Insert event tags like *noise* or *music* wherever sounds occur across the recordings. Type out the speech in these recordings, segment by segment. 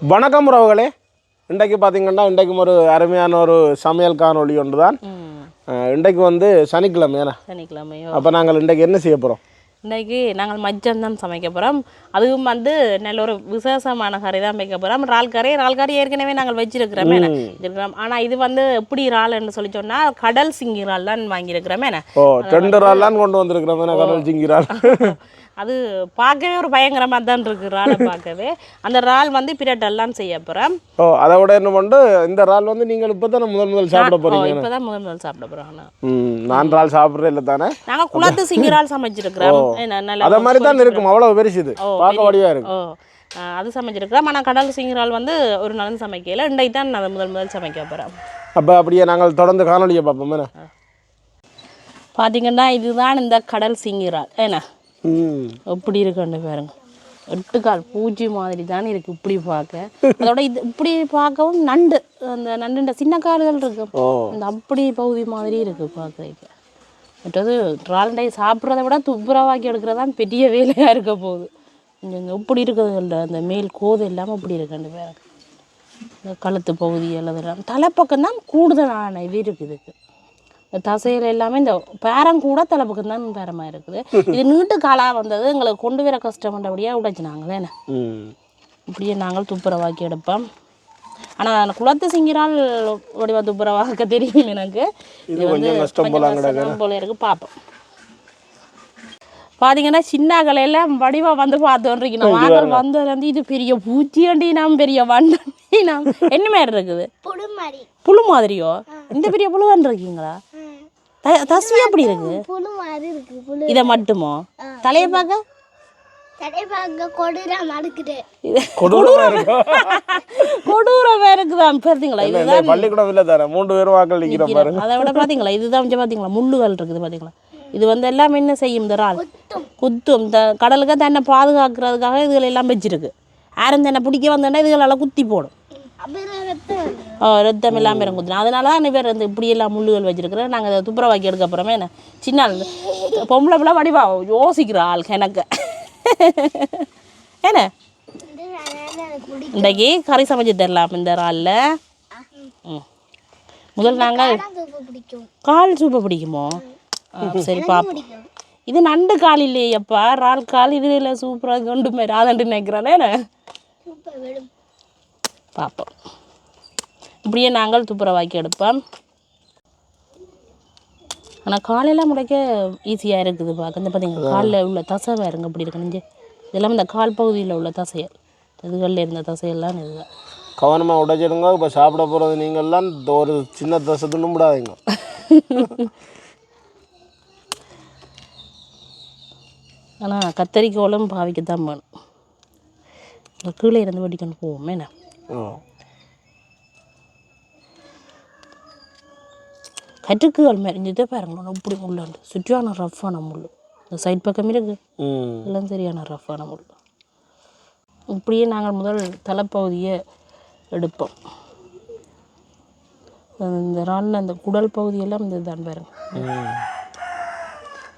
வணக்கம் உறவுகளே. இன்றைக்கு பார்த்தீங்கன்னா இன்றைக்கும் ஒரு அருமையான ஒரு சமையல் காணொளி ஒன்று தான் இன்றைக்கு வந்து சனிக்கிழமை ஏன்னா சனிக்கிழமையோ அப்போ நாங்கள் இன்றைக்கு என்ன செய்ய போகிறோம் இன்றைக்கு நாங்கள் மஜ்ஜம் தான் சமைக்க போகிறோம் அதுவும் வந்து நல்ல ஒரு விசேஷமான கறி தான் வைக்க போகிறோம் இறால் கறி இறால் கறி ஏற்கனவே நாங்கள் வச்சிருக்கிறோமே வச்சிருக்கிறோம். ஆனால் இது வந்து எப்படி இறால்னு சொல்லி சொன்னால் கடல் சிங்கி இறால் தான் வாங்கியிருக்கிறோமே ஓ ரெண்டு இறால்லாம் கொண்டு வந்திருக்கிறோம் கடல் சிங்கிறால் *laughs* அது பார்க்கவே ஒரு பயங்கரமாக தான் இருக்கு இறாலை பார்க்கவே. அந்த இறால் வந்து பிரட்டெல்லாம் செய்ய போகிறோம் ஓ அதை விட என்ன பண்ணிட்டு இந்த இறால் வந்து நீங்கள் இப்போ தானே முதல் முதல் சாப்பிட போகிறீங்க இப்போ தான் முதல் முதல் சாப்பிட போகிறோம் நான் இறால் சாப்பிட்றேன் இல்லை தானே நாங்கள் குளத்து சிங்கி இறால் சமைச்சிருக்கிறோம். அதை மாதிரி தான் இருக்கும் அவ்வளோ பெருசு இது பார்க்க வடிவாக இருக்கு. ஓ ஆ, அது சமைச்சிருக்கிறோம். ஆனால் கடல் சிங்கிரால் வந்து ஒரு நாளும் சமைக்கல. இன்றைக்கு தான் நான் முதல் முதல் சமைக்க போகிறேன் அப்போ அப்படியே நாங்கள் தொடர்ந்து காணொலியை பார்ப்போம் பார்த்தீங்கன்னா இதுதான் இந்த கடல் சிங்கிரால் ஏன்னா எப்படி இருக்குன்னு பாருங்க. எட்டு கால் பூச்சி மாதிரி தான் இருக்கு இப்படி பார்க்க. அதோட இது இப்படி பார்க்கவும் நண்டு அந்த நண்டுன்ற சின்ன கால்கள் இருக்கு. ஓ. இந்த அப்படி பகுதி மாதிரி இருக்கு பார்க்குறதுக்கு. மற்றது ரால்டை சாப்பிட்றத விட துப்புரவாக்கி எடுக்கிறது தான் பெரிய வேலையாக இருக்க போகுது. கொஞ்சம் இப்படி இருக்கிறது அந்த மேல் கோது இல்லாமல் இப்படி இருக்குன்னு பாருங்க. இந்த கழுத்து பகுதி எல்லாம். தலைப்பக்கம் தான் கூடுதலான இது இருக்குது. தசையில் எல்லாமே இந்த பேரம் கூட தலைப்பக்கம் தான் பேரமாக இருக்குது. இது நீட்டு காலாக வந்தது. எங்களுக்கு கொண்டு வர கஷ்டப்பட்டபடியாக உடைச்சினாங்களே என்ன? ம். இப்படியே நாங்கள் துப்புரவாக்கி எடுப்போம். ஆனால் குளத்து சிங்கிரால் வடிவ துப்புரவாக்க தெரியும் எனக்கு. இது வந்து கொஞ்சம் கஷ்டம் போல கஷ்டம் இருக்கு. பார்ப்போம் பார்த்தீங்கன்னா சின்ன கலையில் வடிவா வந்து பார்த்தோன்றீங்க வாங்கல் வந்ததுலேருந்து இது பெரிய பூச்சியண்டி நாம் பெரிய வண்டண்டி நாம். என்ன மாதிரி இருக்குது? புழு மாதிரியோ? இந்த பெரிய புழுவன் இருக்கீங்களா த- தஸ்வி அப்படி இருக்கு? புழு மாதிரி இருக்கு புழு. இதை மட்டுமோ? தலையை கொடூரமாக இருக்குதான் பார்த்தீங்களா என்ன இதுதான் இல்லை தானே. மூன்று பேரும் வாக்கள் நிற்கிற பாரு அதை விட இதுதான் முள்ளுகள் இருக்குது பார்த்தீங்களா இது வந்து எல்லாம் என்ன செய்யும் இந்த இறால்? குத்தும். இந்த கடலுக்கு தன்னை பாதுகாக்கிறதுக்காக இதுகள் எல்லாம் வச்சிருக்கு. யாரும் தன்னை பிடிக்க வந்தோன்னா இதுகளெல்லாம் குத்தி போடும். ரத்தம் வருது. ஓ, ரத்தம் இல்லாமல் இறங்குது. அதனால தான் இவர் வந்து இப்படி எல்லாம் முள்ளுகள் வச்சிருக்கிறேன். நாங்கள் அதை துப்புரவாக்கி எடுக்க அப்புறமே என்ன? சின்ன பொம்பளை பிள்ளை வடிவா யோசிக்கிற ஆள் எனக்கு. என்ன? இன்றைக்கி கறி சமைச்சு தரலாம் இந்த இறாலில் முதல் நாங்கள் கால் சூப்பை பிடிக்குமோ? சரி பிடிக்கும். இது நண்டு கால் இல்லையப்பா இறால் கால் இதில் சூப்பராக கொண்டு போய் ராதண்டு நினைக்கிறானே பார்ப்போம் இப்படியே நாங்கள் துப்புரவாக்கி எடுப்போம். ஆனால் காலையெல்லாம் முளைக்க ஈஸியாக இருக்குது பார்க்க இந்த பார்த்தீங்க காலில் உள்ள தசை வேறுங்க இப்படி இருக்கு. நெஞ்சு இதெல்லாம் இந்த கால் பகுதியில் உள்ள தசைகள். இதுகளில் இருந்த தசையெல்லாம் இதுதான். கவனமாக உடைச்சிடுங்க. இப்போ சாப்பிட போகிறது நீங்கள்லாம் ஒரு சின்ன தசை துண்ணும்பிடாதீங்க *laughs* ஆனால் கத்தரிக்கோளும் பாவிக்கத்தான் வேணும். கீழே இருந்து வெடிக்கொண்டு போவோமே என்ன ஓ கற்றுக்குகள் மறைஞ்சதே பாருங்களேன் இப்படி முள்ளாண்டு சுற்றியான ரஃப்பான முள். இந்த சைட் பக்கம் இருக்கு. எல்லாம் சரியான ரஃப்பான முள். இப்படியே நாங்கள் முதல் தலைப்பகுதியை எடுப்போம். இந்த இறாலில் அந்த குடல் பகுதியெல்லாம் இந்த தான் பாருங்க.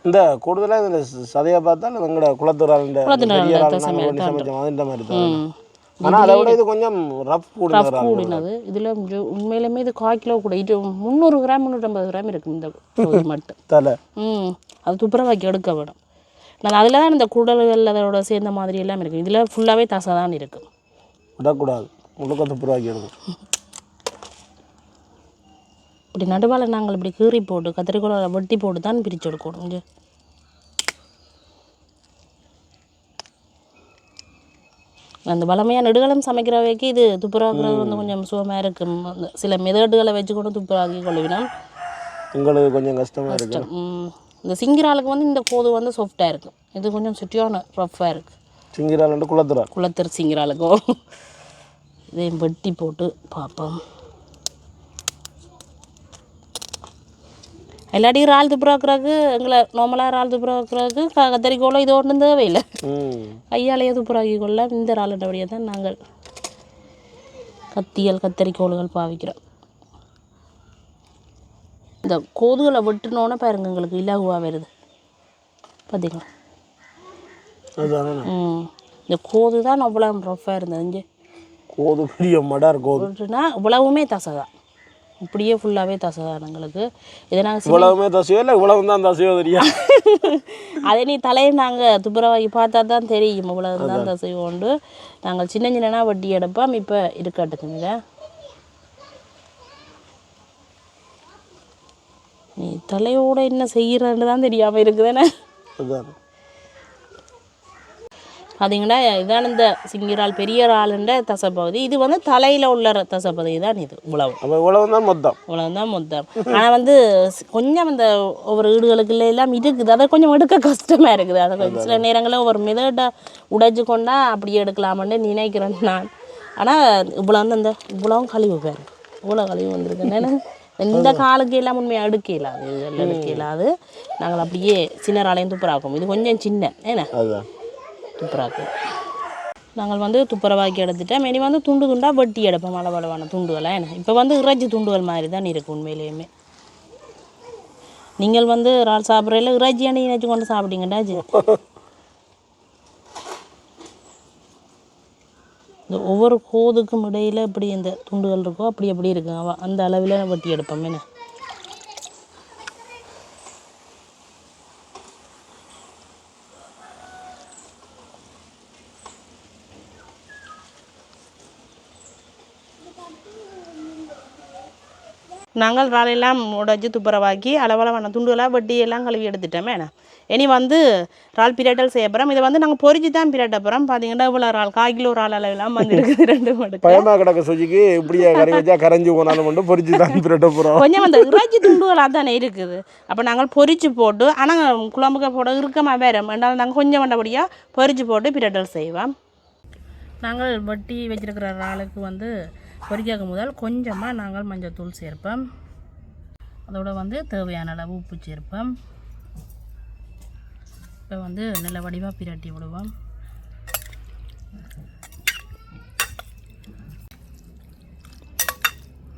இந்த கூடுதலாக இந்த சதையை பார்த்தால் எங்களோட குளத்துறால் இந்த மாதிரி. தான். ஆனால் அதை விட இது கொஞ்சம் ரஃப் ரஃப் கூடினது. இதில் உண்மையிலுமே இது கால் கிலோ கூட இது முந்நூறு கிராம் முந்நூற்றம்பது கிராம் இருக்கும் இந்த மட்டும். தலை. ம். அது துப்புரவாக்கி எடுக்க வேணும். நான் அதில் தான் இந்த குடல்கள் அதோட சேர்ந்த மாதிரி எல்லாம் இருக்கும். இதில் ஃபுல்லாகவே தசை தான் இருக்கும். விடக்கூடாது. முழுக்க துப்புரவாக்கி எடுக்கும் இப்படி நடுவால் நாங்கள் இப்படி கீறி போட்டு கத்திரிக்கோலை வெட்டி போட்டு தான் பிரித்து எடுக்கணும். அந்த வளமையாக நெடுகளும் சமைக்கிறவைக்கு இது துப்புரவாக்குறது வந்து கொஞ்சம் சுகமாக இருக்கும். சில மெதடுகளை வச்சு கூட துப்புரவாக்கி கொள்ளுவினோம் உங்களுக்கு கொஞ்சம் கஷ்டமாக இருக்கு. ம், இந்த சிங்கிராலுக்கு வந்து இந்த கோது வந்து சாஃப்டாக இருக்கும். இது கொஞ்சம் சுட்டியான ரஃப்பாக இருக்குது சிங்கிரால் குளத்துறால் குளத்தர் சிங்கிராலுக்கும் இதையும் வெட்டி போட்டு பார்ப்போம். எல்லாத்தையும் இறால் துப்புரவாக்குறதுக்கு எங்களை நார்மலாக இறால் துப்புரவாக்குறதுக்கு க கத்தரிக்கோளம் இது ஒன்றும் தேவையில்லை. கையாலேயே துப்புரவாக்கி கொள்ள இந்த இறாலுடைய தான் நாங்கள் கத்திகள் கத்தரிக்கோள்கள் பாவிக்கிறோம். இந்த கோதுகளை வெட்டினோன்னே பாருங்க எங்களுக்கு இலகுவாக வருது. பார்த்தீங்களா ம். இந்த கோது தான் அவ்வளோ ரஃப்பாக இருந்தது. இங்கே கோது பெரிய மடார் கோது போட்டுனா இவ்வளவுமே தசை தான். இப்படியே ஃபுல்லாகவே தசை தான் எங்களுக்கு. இதை நாங்கள் இவ்வளவுமே தசையோ இல்லை இவ்வளவு தான் தசையோ தெரியா? அதே நீ தலையை நாங்கள் துப்புரவாகி பார்த்தா தான் தெரியும். இவ்வளவு தான் தசை உண்டு. நாங்கள் சின்ன சின்னனா வட்டி எடுப்போம். இப்போ இருக்கட்டுங்க நீ தலையோட என்ன செய்கிறன்னு தான் தெரியாமல் இருக்குதானே அதுதான் பார்த்தீங்கன்னா இதான் இந்த சிங்கிரால் பெரிய இறாலுன்ற தசைப்பகுதி இது வந்து தலையில் உள்ள தசைப்பகுதி தான் இது. அப்போ இவ்வளவு தான் மொத்தம். இவ்வளவுதான் மொத்தம். ஆனால் வந்து கொஞ்சம் இந்த ஒவ்வொரு வீடுகளுக்கு எல்லாம் இருக்குது. அதை கொஞ்சம் எடுக்க கஷ்டமாக இருக்குது. அதை கொஞ்சம் சில நேரங்களில் ஒவ்வொரு மிதட்ட உடைச்சு கொண்டா அப்படி எடுக்கலாம்னு நினைக்கிறேன் நான். ஆனால் இவ்வளோ வந்து இந்த இவ்வளவும் கழிவு பேர். இவ்வளோ கழிவு வந்திருக்கு. இந்த காலுக்கு எல்லாம் உண்மையாக எடுக்க இல்லாது. எடுக்க இல்லாது. நாங்கள் அப்படியே சின்ன ராலையும் துப்புராக்கும். இது கொஞ்சம் சின்ன. ஏன்னா அதுதான் நாங்கள் வந்து துப்புரவாக்கி எடுத்துட்டோம் இனி வந்து துண்டு துண்டாக வெட்டி எடுப்போம். அளவளவான துண்டுகளை என்ன? இப்போ வந்து இறைச்சி துண்டுகள் மாதிரி தான் இருக்குது உண்மையிலேயுமே. நீங்கள் வந்து இறால் சாப்பிட்றதுல இறைச்சி அணி நினச்சி கொண்டு சாப்பிட்டீங்கடாச்சு இந்த ஒவ்வொரு கோதுக்கும் இடையில இப்படி இந்த துண்டுகள் இருக்கோ அப்படி அப்படி இருக்குங்க. அந்த அளவில் வெட்டி எடுப்போம். என்ன? நாங்கள் இறாலெல்லாம் உடைச்சி துப்புரவாக்கி அளவளவான துண்டுகளாக வெட்டி எல்லாம் கழுவி எடுத்துட்டோமே என்ன இனி வந்து இறால் பிரட்டல் செய்ய போகிறோம் இதை வந்து நாங்கள் பொரிச்சு தான் பிரட்ட போகிறோம் பார்த்தீங்கன்னா இவ்வளோ இறால் கால் கிலோ இறால் அளவெல்லாம் வந்துருக்குது ரெண்டு மடுக்கு. பயமா கிடக்க சுஜிக்கு. இப்படியே கறி வச்சா கரைஞ்சி போனாலும் மட்டும் பொரிச்சு தான் பிரட்ட போகிறோம் கொஞ்சம் அந்த இறைச்சி துண்டுகளாக தானே இருக்குது. அப்போ நாங்கள் பொரிச்சு போட்டு ஆனால் குழம்புக்கு போட இறுக்கமாக வேறு ரெண்டாவது நாங்கள் கொஞ்சம் வண்டபடியாக பொரிச்சு போட்டு பிரட்டல் செய்வோம். நாங்கள் வட்டி வச்சிருக்கிற இறாலுக்கு வந்து பொரிக்காக்க முதல் கொஞ்சமாக நாங்கள் மஞ்சள் தூள் சேர்ப்போம். அதோடு வந்து தேவையான அளவு உப்பு சேர்ப்போம். இப்போ வந்து நல்ல வடிவாக பிரட்டி விடுவோம்.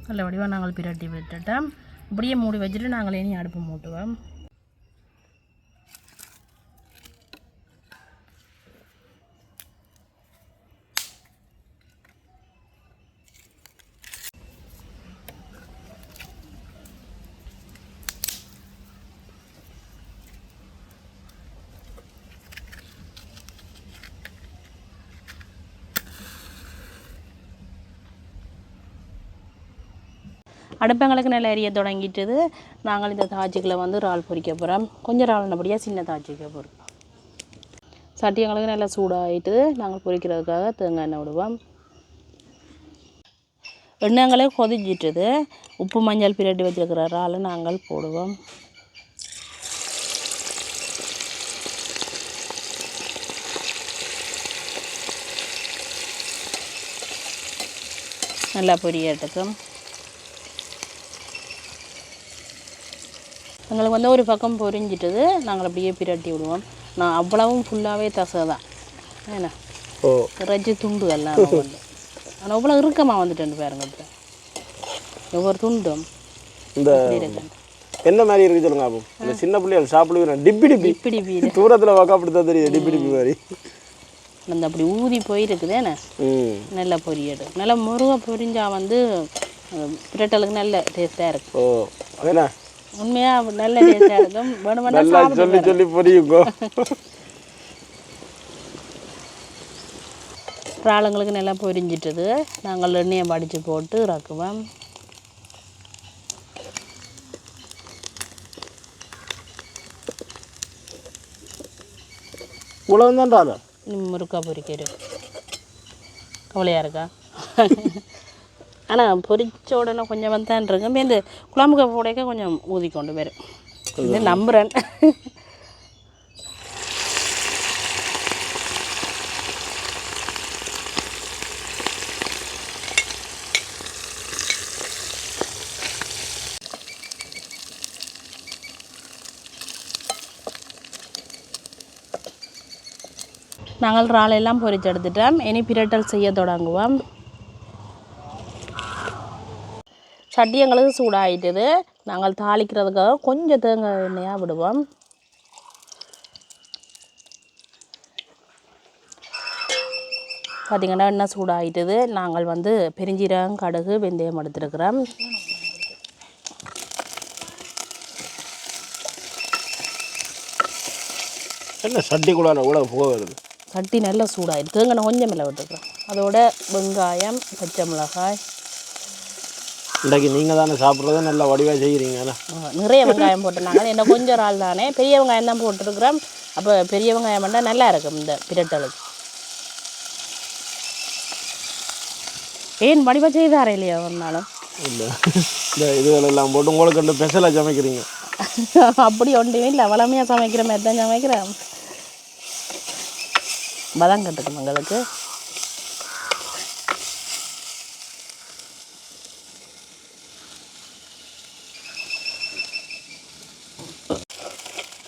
நல்ல வடிவாக நாங்கள் பிரட்டி விட்டுட்டோம். இப்படியே மூடி வச்சுட்டு நாங்கள் இனி அடுப்பு மூட்டுவோம். அடுப்பங்களுக்கு நல்ல எரிய தொடங்கிட்டுது. நாங்கள் இந்த தாஜிக்கில் வந்து இறால் பொரிக்க போகிறோம் கொஞ்சம் இறால் சின்ன தாஜிக்க போகிறோம் சட்டி எங்களுக்கு நல்லா சூடாகிட்டு நாங்கள் பொரிக்கிறதுக்காக தேங்காய் எண்ணெய் விடுவோம். எண்ணெய்களே கொதிச்சிட்டுது. உப்பு மஞ்சள் பிரட்டி வச்சிருக்கிற இறாலை நாங்கள் போடுவோம். நல்லா பொரியட்டுக்கும் எங்களுக்கு வந்து ஒரு பக்கம் பொரிஞ்சிட்டது நாங்கள் அப்படியே பிரட்டி விடுவோம். நான் அவ்வளவும் ஃபுல்லாகவே தசை தான். ஏன்னா இறைச்சி துண்டுகள்லாம் வந்து. ஆனால் அவ்வளோ இறுக்கமாக வந்துட்டேன் பாருங்க இப்போ. ஒவ்வொரு துண்டும். இந்த இருக்கு என்ன மாதிரி இருக்கு சொல்லுங்க அப்போ இந்த சின்ன பிள்ளைகள் சாப்பிடுவேன் டிப்பி டிப்பி. இப்படி வீடு தூரத்தில் வாக்கா அப்படித்தான் தெரியுது டிப்பி டிப்பி மாதிரி. அந்த அப்படி ஊதி போயிருக்குது என்ன? நல்லா பொரியடு நல்லா முருகை பொரிஞ்சா வந்து பிரட்டலுக்கு நல்ல டேஸ்ட்டாக இருக்கும் ஓ. அதேண்ணா உண்மையாக நல்ல டேஸ்ட்டாக இருக்கும். நல்லா சொல்லி சொல்லி புரியுங்கோ. இறாலுங்களுக்கு நல்லா பொரிஞ்சிட்டது. நாங்கள் எண்ணெயை வடித்து போட்டு இறக்குவோம். தான்டா இன்னும் முறுக்கா பொரிக்கிறது கவலையாக இருக்கா? ஆனால் பொரிச்ச உடனே கொஞ்சம் வந்தான் இருக்கு இந்த குழம்புக்கு போடைக்க கொஞ்சம் ஊதி கொண்டு வரும். இது நம்புகிறேன் நாங்கள் இறாலெல்லாம் பொரிச்சு எடுத்துட்டோம். இனி பிரட்டல் செய்ய தொடங்குவோம். சட்டி எங்களுக்கு சூடாயிட்டது. நாங்கள் தாளிக்கிறதுக்காக கொஞ்சம் தேங்காய் எண்ணெயாக விடுவோம். பார்த்திங்கன்னா எண்ணெய் சூடாகிட்டது நாங்கள் வந்து பெருஞ்சீரகம் கடுகு வெந்தயம் எடுத்துருக்குறோம். என்ன சட்டிக்குள்ளார கூட புகை வருது சட்டி நல்லா சூடாகிட்டு தேங்காய் கொஞ்சம் மேலே விட்டுருக்குறோம் அதோட வெங்காயம் பச்சை மிளகாய் இன்றைக்கு நீங்கள் தானே சாப்பிட்றத நல்லா வடிவாக செய்கிறீங்கல்ல ஆ, நிறைய வெங்காயம் போட்டுருந்தாங்க. என்ன கொஞ்சம் ஆள் தானே. பெரிய வெங்காயம் தான் போட்டிருக்கிறோம். அப்போ பெரிய வெங்காயம் பண்ணால் நல்லா இருக்கும் இந்த பிரட்டலுக்கு. ஏன் வடிவா செய்தாரே இல்லையா ஒரு நாளும்? இல்லை. இந்த இதுகளெல்லாம் போட்டு உங்களுக்கு ரெண்டு ஸ்பெஷலாக சமைக்கிறீங்க. அப்படி ஒன்றுமே இல்லை. வளமையாக சமைக்கிற மாதிரி தான் சமைக்கிறேன் பதம் கட்டுக்கும் எங்களுக்கு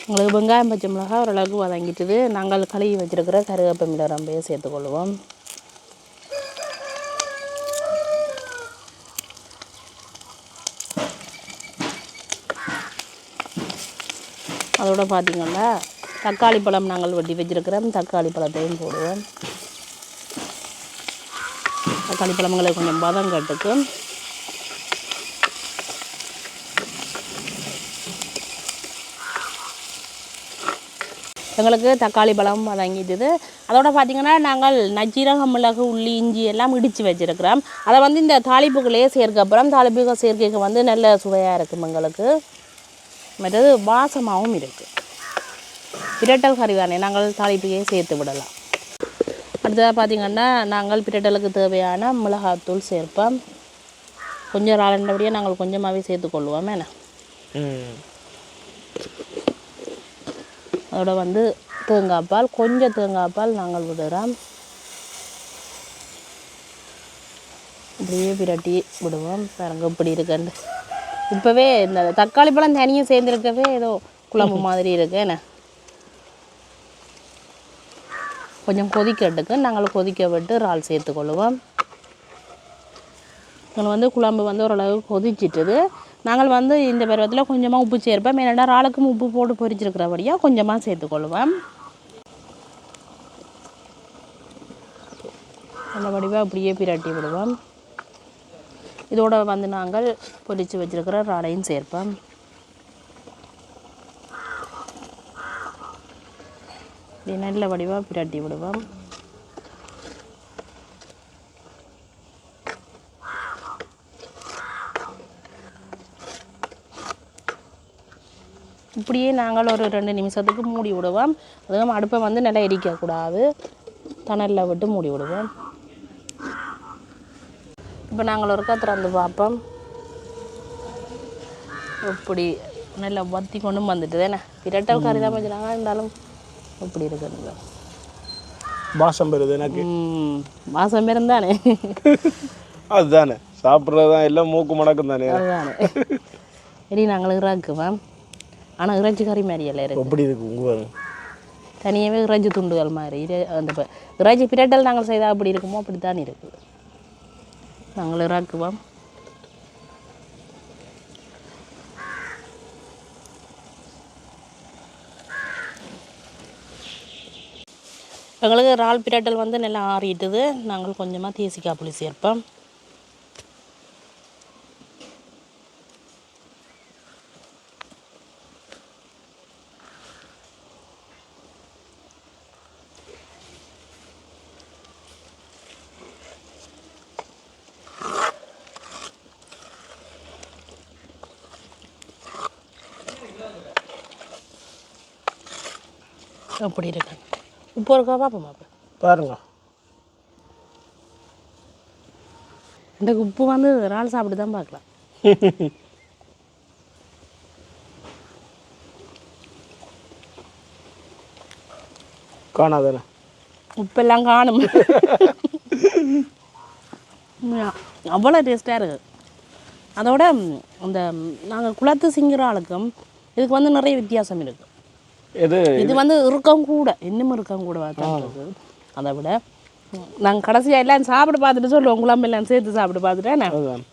உங்களுக்கு வெங்காயம் பச்சை மிளகாய் ஓரளவுக்கு வதங்கிட்டுது. நாங்கள் கழுவி வச்சுருக்கிற கருவேப்பமில ரொம்பவே சேர்த்துக்கொள்வோம். அதோட பார்த்தீங்கன்னா தக்காளி பழம் நாங்கள் வெட்டி வச்சிருக்கிறோம். தக்காளி பழத்தையும் போடுவோம். தக்காளி பழங்களை கொஞ்சம் பதம் கட்டுக்கும் எங்களுக்கு தக்காளி பழம் வதங்கிட்டுது அதோட பார்த்தீங்கன்னா நாங்கள் நஜீரகம் மிளகு உள்ளி இஞ்சி எல்லாம் இடித்து வச்சிருக்கிறோம். அதை வந்து இந்த தாளிப்புக்குள்ளேயே சேர்க்க அப்புறம் தாளிப்புகள் சேர்க்கைக்கு வந்து நல்ல சுவையாக இருக்கும் எங்களுக்கு. மற்றது வாசமாகவும் இருக்குது பிரட்டல் கறி தானே நாங்கள் தாளிப்புக்கே சேர்த்து விடலாம். அடுத்ததாக பார்த்திங்கன்னா நாங்கள் பிரட்டலுக்கு தேவையான மிளகாத்தூள் சேர்ப்போம். கொஞ்சம் ராளண்டபடியாக நாங்கள் கொஞ்சமாகவே சேர்த்துக்கொள்வோம் என்ன? ம். அதோட வந்து தேங்காய் பால் கொஞ்சம் தேங்காய் பால் நாங்கள் விடுறோம். இப்படியே பிரட்டி விடுவோம். பாருங்க இப்படி இருக்குன்னு. இப்போவே இந்த தக்காளி பழம் தனியாக சேர்ந்துருக்கவே ஏதோ குழம்பு மாதிரி இருக்கு என்ன? கொஞ்சம் கொதிக்கட்டுக்கு நாங்கள் கொதிக்க விட்டு இறால் சேர்த்துக்கொள்ளுவோம் இதில் வந்து குழம்பு வந்து ஓரளவு கொதிச்சிட்டுது. நாங்கள் வந்து இந்த பருவத்தில் கொஞ்சமாக உப்பு சேர்ப்போம். ஏன்னா இறாலுக்கும் உப்பு போட்டு பொரிச்சிருக்கிறபடியாக கொஞ்சமாக சேர்த்துக்கொள்வேன் அந்த வடிவாக அப்படியே பிரட்டி விடுவோம். இதோட வந்து நாங்கள் பொரித்து வச்சிருக்கிற இறாலையும் சேர்ப்போம். இப்படி நல்ல வடிவாக பிரட்டி விடுவோம். இப்படியே நாங்கள் ஒரு ரெண்டு நிமிஷத்துக்கு மூடி விடுவோம். அதுவும் அடுப்பை வந்து நல்லா எரிக்கக்கூடாது. தணலில் விட்டு மூடி விடுவோம். இப்போ நாங்கள் ஒருக்கா திறந்து பார்ப்போம். இப்படி நல்லா வத்தி கொண்டு வந்துட்டு தானே? பிரட்டல் கறி தான் வச்சுனாங்க இருந்தாலும் இப்படி இருக்குதுங்க. பாசம் பெறுது எனக்கு. ம், மாசம் இருந்தானே அதுதானே. சாப்பிட்றது தான் எல்லாம் மூக்கு மடக்கும் தானே. அதுதானே. இனி நாங்கள் இறாக்குவோம். ஆனால் இறைச்சி கறி மாதிரி எல்லாம் இருக்கு. எப்படி இருக்கு உங்கள் தனியாகவே இறைச்சி துண்டுகள் மாதிரி. இறை- அந்த இறைச்சி பிரட்டல் நாங்கள் செய்தால் அப்படி இருக்குமோ அப்படி தான் இருக்குது நாங்கள் இறாக்குவோம். எங்களுக்கு இறால் பிரட்டல் வந்து நல்லா ஆறிட்டுது. நாங்கள் கொஞ்சமாக தேசிக்காய் புளி சேர்ப்போம். அப்படி இருக்கு உப்பு இருக்கா பார்ப்போம் அப்போ? பாருங்க. இந்த உப்பு வந்து இறால் சாப்பிட்டு தான் பார்க்கலாம். காணாதானே? உப்பெல்லாம் காணும். அவ்வளோ டேஸ்ட்டாக இருக்குது அதோட அந்த நாங்கள் குளத்து சிங்கிற ஆளுக்கும் இதுக்கு வந்து நிறைய வித்தியாசம் இருக்குது எது இது வந்து இறுக்கம் கூட இன்னும் இறுக்கம் கூட இருக்குது. அதை விட நாங்கள் கடைசியாக எல்லாம் சாப்பிட்டு பார்த்துட்டு சொல்லுவோம் குழம்பு எல்லாம் சேர்த்து சாப்பிட்டு பார்த்துட்டு என்ன? அதுதான்.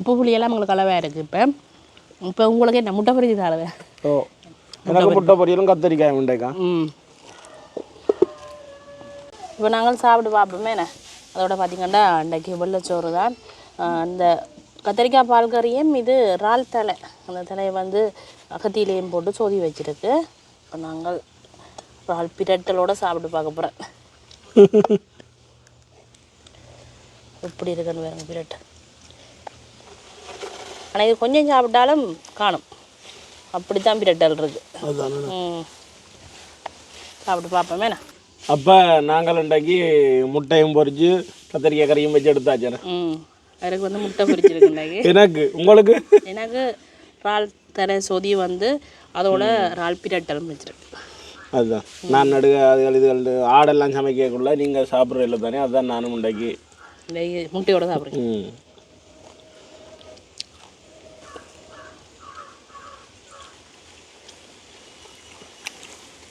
உப்பு புளியெல்லாம் உங்களுக்கு கலவையாக இருக்குது இப்போ. இப்போ உங்களுக்கு என்ன முட்டை பொரிச்சு தரவேன் ஓ எனக்கு முட்டை பொரியலும் கத்தரிக்காய் உண்டைக்கா. ம். இப்போ நாங்கள் சாப்பிட்டு பார்ப்போமே என்ன? அதோட பார்த்திங்கன்னா அன்றைக்கு வெள்ளச்சோறு தான். இந்த கத்திரிக்காய் பால் கறியும் இது இறால் தலை அந்த தலையை வந்து அகத்தியிலையும் போட்டு சோதி வச்சிருக்கு. இப்போ நாங்கள் இறால் பிரட்டலோட சாப்பிட்டு பார்க்க போகிறேன் *laughs* எப்படி இருக்குன்னு வேறுங்க பிரட்டு. ஆனால் இது கொஞ்சம் சாப்பிட்டாலும் காணும். அப்படித்தான் பிரட்டல் இருக்கு. சாப்பிட்டு பார்ப்போமே அப்போ நாங்கள் இன்றைக்கு முட்டையும் பொரிச்சு கத்திரிக்காய் கறியும் வச்சு எடுத்தாச்சு அதுக்கு வந்து முட்டை பொரிச்சிருக்கு இன்றைக்கி. *laughs* எனக்கு உங்களுக்கு? எனக்கு இறால் தர சொதி வந்து அதோட இறால் பிரட்டலும் அதுதான். நான் நடுக அதுகள் இதுகள் ஆடெல்லாம் சமைக்கக்குள்ள நீங்கள் சாப்பிட்றதில்ல தானே அதுதான் நானும் இந்த முட்டையோட சாப்பிட்றேன்.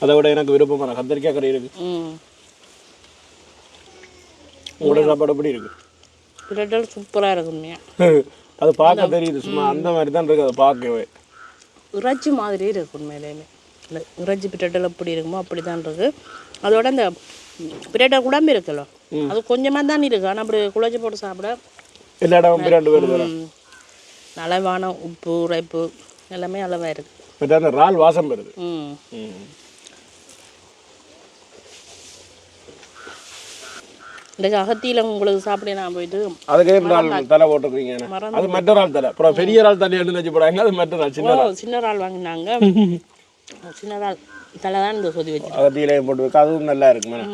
அதை விட எனக்கு விருப்பமான கத்திரிக்காய் கறி இருக்கு. உங்களோட சாப்பாடு எப்படி இருக்கு? பிரட்டல் சூப்பராக இருக்கும் உண்மையாக அது பார்க்க தெரியுது. சும்மா அந்த மாதிரி தான் இருக்கு. அதை பார்க்கவே. இறைச்சி மாதிரி இருக்கு உண்மையிலேயுமே இல்லை இறைச்சி பிரட்டல் எப்படி இருக்குமோ அப்படி தான் இருக்கு. அதோட அந்த பிரட்டல் கூடாம இருக்குல்ல அது கொஞ்சமாக தான் இருக்கு. ஆனால் அப்படி குழச்சி போட்டு சாப்பிட எல்லா இடமும் அளவான உப்பு உரைப்பு எல்லாமே அளவாக இருக்கு. பட் அந்த இறால் வாசம் வருது. ம். இந்த அகத்தியில் உங்களுக்கு சாப்பிட நான் போயிட்டு அதுக்கே இறால் தலை போட்டுருக்கீங்க அது மற்ற இறால் தலை. அப்புறம் பெரிய இறால் தண்ணி எடுத்து வச்சு போடாங்க அது மற்ற இறால் சின்ன ஓ சின்ன இறால் வாங்கினாங்க. *laughs* சின்ன இறால் தலை தான் இந்த சொதி வச்சு அகத்தியிலையும் போட்டு வைக்க அதுவும் நல்லா இருக்கு மேடம்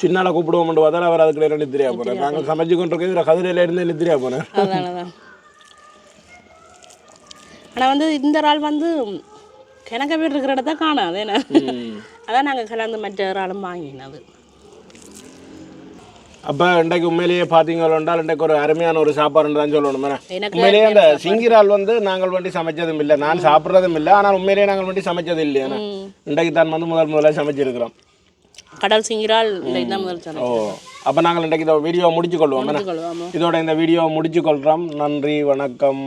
சின்னால கூப்பிடுவோம் பார்த்தா அவர் அதுக்குள்ள நித்திரியா போறேன் நாங்கள் சமைச்சு கொண்டு இருக்க கதிரையில இருந்து நித்திரியா அதான் ஆனால் வந்து இந்த இறால் வந்து கிணக்க பேர் இருக்கிற இடத்த காணாது என்ன *laughs* அதான் நாங்கள் கலந்து மற்ற இறாலும் வாங்கினது. அப்ப இன்றைக்கு உண்மையிலேயே பார்த்தீங்கன்னா இன்றைக்கு ஒரு அருமையான ஒரு சாப்பாடுன்னு தான் சொல்லணும் உண்மையிலேயே அந்த சிங்கிரால் வந்து நாங்கள் வண்டி சமைச்சதும் இல்லை. நான் சாப்பிட்றதும் இல்லை. ஆனால் உண்மையிலேயே நாங்கள் வண்டி சமைச்சது இல்லையா இன்றைக்கு தான் வந்து முதல் முதல்ல சமைச்சிருக்கிறோம். கடல் சிங்கிரால் ஓ. அப்போ நாங்கள் இன்றைக்கு இந்த வீடியோ முடிச்சு கொள்வாமோ இதோட இந்த வீடியோ முடிச்சு கொள்கிறோம் நன்றி வணக்கம்.